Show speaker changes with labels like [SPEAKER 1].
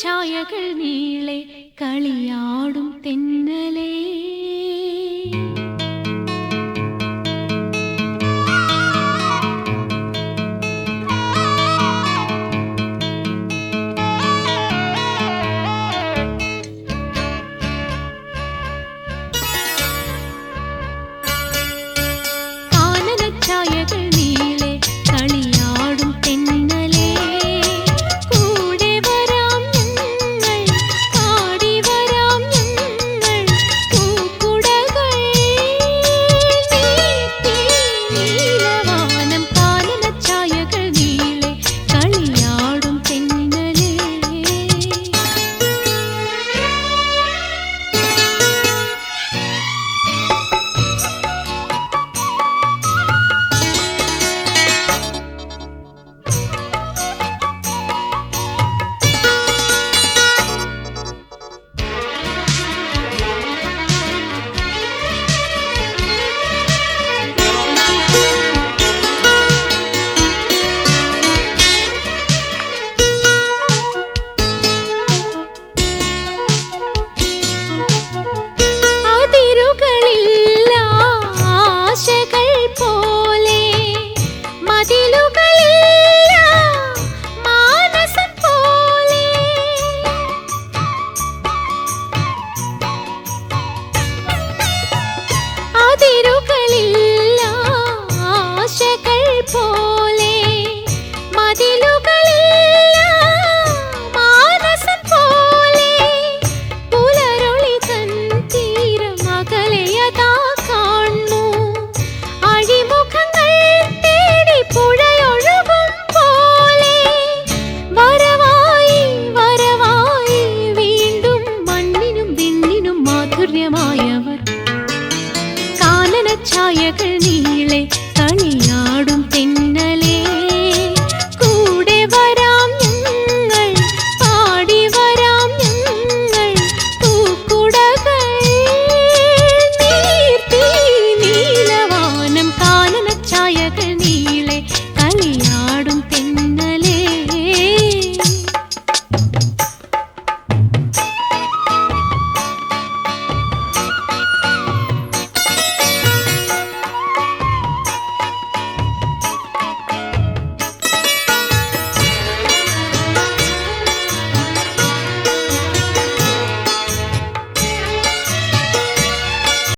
[SPEAKER 1] ഛായകൾ നീളെ കളിയാടും തെന്നലേ. കാനനഛായകൾ சாயகள் நீளை தனியாடும் தென்ன